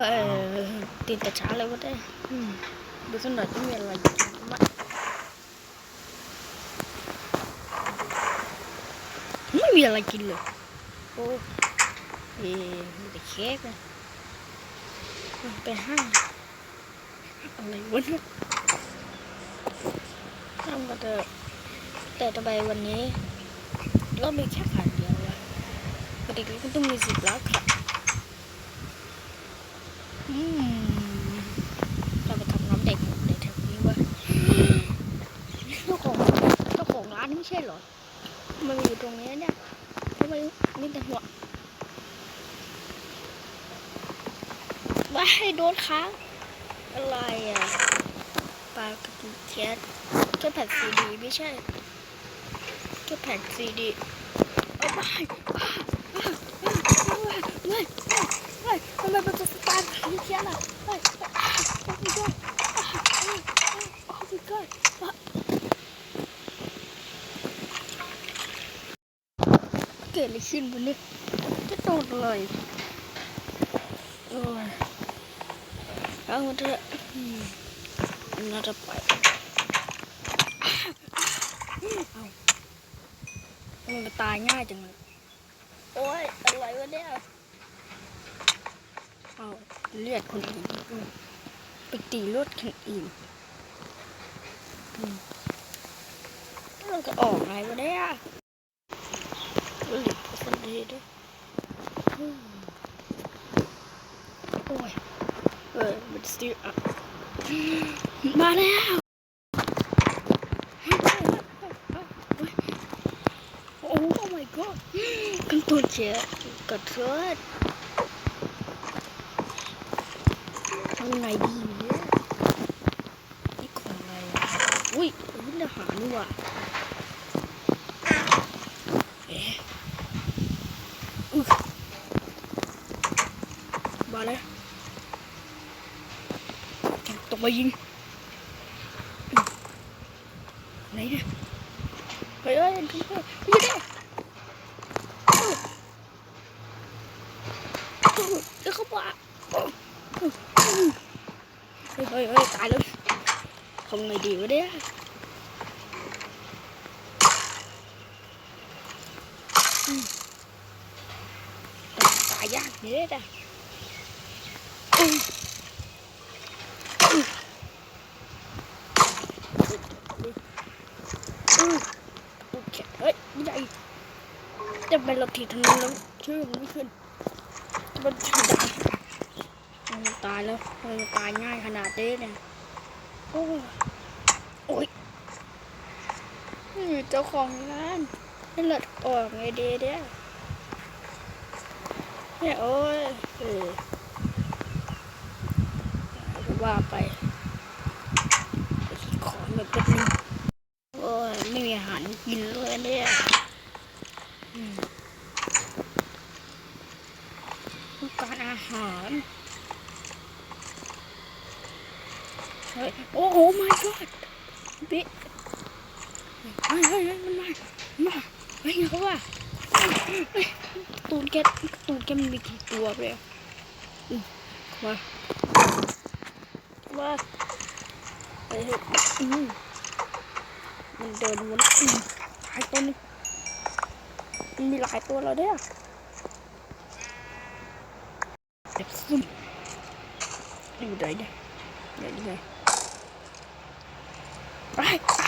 เออติดแต่เช้าเลยวะเนี่ยอืมดูสักหน่อยจะมีอะไรกินไหมไม่มีอะไรกินเลยโอ้เอ๊ะมีแต่เค้กนะไปห้างอะไรวะเนี่ยทำกันเถอะแต่ทำไมวันนี้ เรามีแค่ขาเดียววะปกติก็ต้องมีสิบล้านค่ะ อืมเราไปทำน้ำเด็กหมดเลยแถวนี้วะเจ้าของเจ้าของร้านไม่ใช่เหรอทำไมันอยู่ตรงนี้เนี่ยทำไมมีแต่หัว ว้ายโดนค้างอะไรอะปลากระตุกเทียนแค่แผ่นซีดีไม่ใช่แค่แผ่นซีดีเอาไปว้ายว้ายว้ายว้ายทำไมมันจะสตาร์ททีเทียนอะว้ายอ้าวโอ้ my god อ้าวอ้าวโอ้ my god ว้ายเกิดอะไรขึ้นวันนี้จะโดนเลยโอ้ย เอาเถอะอืมน่าจะไปเอามันตายง่ายจังเลยโอ้ยอะไรวะเนี่ยเอาเลือดคนอื่นไปตีรถคนอื่นมเราจะออกไงวะเนี่ยหลีกคนดีด้วยโอ้ย เออมันสติอะมาแล้วโอ้ my god กันตัวเจ็บกระเทือนทำไงดีเนี่ มายิงอืมไหนเนี่ยเฮ้ยเฮ้ยเฮ้ยเฮ้ยเฮ้เดี๋ยวเขาบอกเฮ้ยเฮ้ยเฮ้ยตายแล้วทำไงดีวะเนี่ยตายยากเนี่ยจ้ะอืมอืมอืมโอ เฮ้ยไม่ได้จะเป็นเราถีบทางนี้แล้วชื่อมันไม่ขึ้นมันถึงได้มันตายแล้วมันตายง่ายขนาดนี้เนี่ยโอ้ยโอ้ยนี่เจ้าของร้านนี่เลือดออกไงดีเนี่ยเนี่ยโอ้ยเออว่าไปของแบบเป็นงโอ้ยไม่มีอาหารกิน เลยเนี่ยอืมต้องการอาหารเฮ้ยโอ้โห my god บิ๊เฮ้ยเฮ้ยเฮ้ยมันมามาเฮ้ยเขาว่าตูนแกตูนแกมันมีกี่ตัวเลยอืมมาว่าเฮ้ยอืมมันเดินวนอืมายตัวนึงมันมีหลายตัวแล้วเนี่ยเด็กซุ่มอยู่ไหนเนี่ยไหนไหนไปไป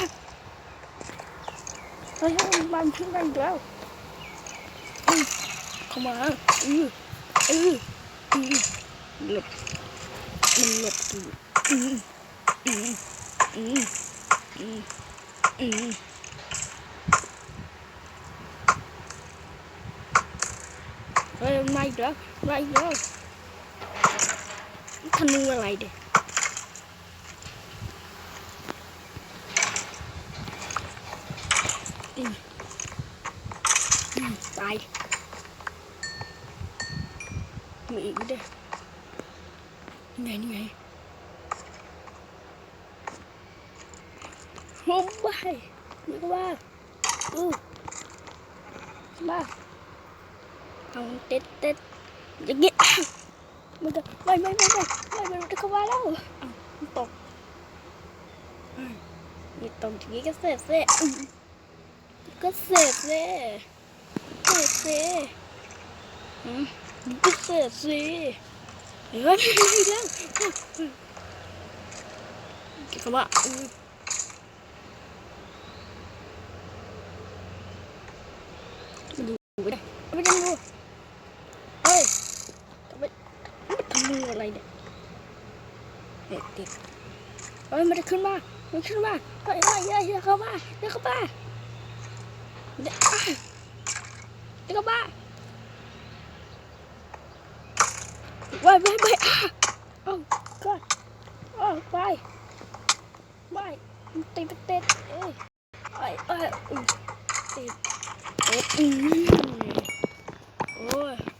เฮ้ยมันขึ้นกันอีกแล้วเข้ามาอืออืออือหลบมันหลบอยู่อืออืออืออืออือเฮ้ยมาอีกแล้อธนูอะไรเด็กอืมอืมตายมีอีกเด้วยนี่ไงนี่ไงโอ้บายนี่ก็ว่าอือมา เอาเต็ดเต็ดอย่างงี้อ้าวมันจะไม่ไม่ไม่ไม่ไม่มันจะเข้ามาแล้วตกนี่ตกอย่างนี้ก็เสร็จเซ่อืมก็เสร็จเซ่เสร็จเซ่อืมก็เสร็จสิเฮ้ยไม่ไม่แล้วเกี่ยวกับว่ามาดูไม่ได้ไม่ได้ดูเฮ้ยทำไม มืออะไรเนี่ยเด็กเด็กเฮ้ยมันจะขึ้นมามันขึ้นมาเฮ้ยเฮ้ยเฮ้ยเดี๋ยวเข้ามาเดี๋ยวเข้ามาเดี๋ยวเดี๋ยวเข้ามาไปไปไปอะเอาก่อนเอาไปไปมันติดมันติดเอ้ยไปไปติดเอ้ยโอ้ยแล้วจะออกไงเนี่ยเดี๋ยวแป๊บหนึงนะโอ้ยโอเคเอางอกไงเนี่ยเออทุบกระจกออกไปก็ได้เออโอ้ยนี่ดูหลังร้านหน่อยสิมันมีอะไรเฮ้ย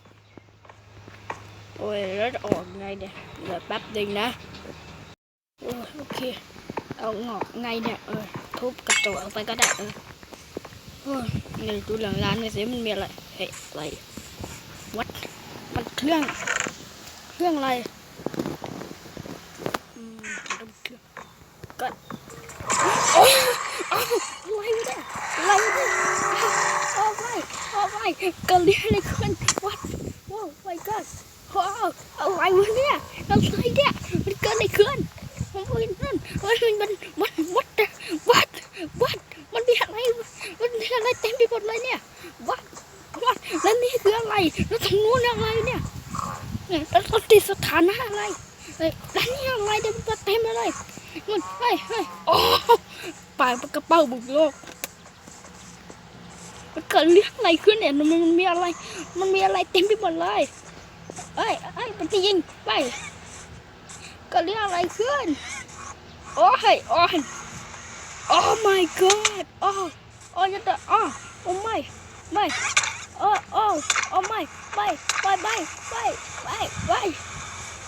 อะไรวัดมันเครื่องเครื่องอะไรอืมมันเครื่องก็โอ้ยอ้าวอะไรวะเนี่ยอะไรวะเนี่ยอ้าวเอาไปเอาไปเกิดเรื่องอะไรขึ้นวัดว้าว my god ว้าวอะไรวะเนี่ยอะไรเนี่ยมันเกิดอะไรขึ้นมันเป็นนั่นมันมันมันวัดวัดวัดมันมีอะไรมันมีอะไรเต็มไปหมดเลยเนี่ยวัดวัดแล้วนี่คืออะไรแล้วทางนู้นอะไรเนี่ยเนี่ยแล้วติดสถานะอะไรแล้วนี่อะไรเต็มเต็มเลยมันเฮ้ยเฮ้ยโอ้ปากกระเป๋าบุกโลกมันเกิดเรื่องอะไรขึ้นเนี่ยมันมันมีอะไร มันมีอะไรเต็มไปหมดเลย เอ้ยเอ้ยมันจะยิงไปก็เรื่องอะไรขึ้นโอ้ยโอ้ยโอ้ my god โอ้โอ้จะโอ้โอ้ไม่ไม่โอ้โอ้โอ้ไม่ไปไปไปไปไปไป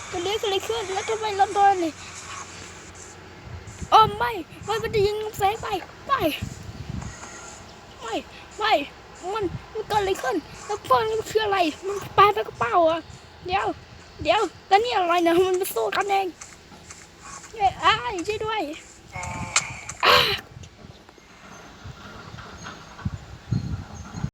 เก็เรื่องอะไรขึ้นแล้วทำไมเราโดนนี่โอ้ไม่ไม่มันจะยิงแสงไปไปไม่ไม่มันมันเกิดอะไรขึ้นแล้วป้อมันคืออะไร มันปลาไปกระเป๋าอะ เดี๋ยว เดี๋ยว แล้วนี่อะไรเนี่ยมันไปสู้กันเองเอ้ยอ้ายช่วยด้วย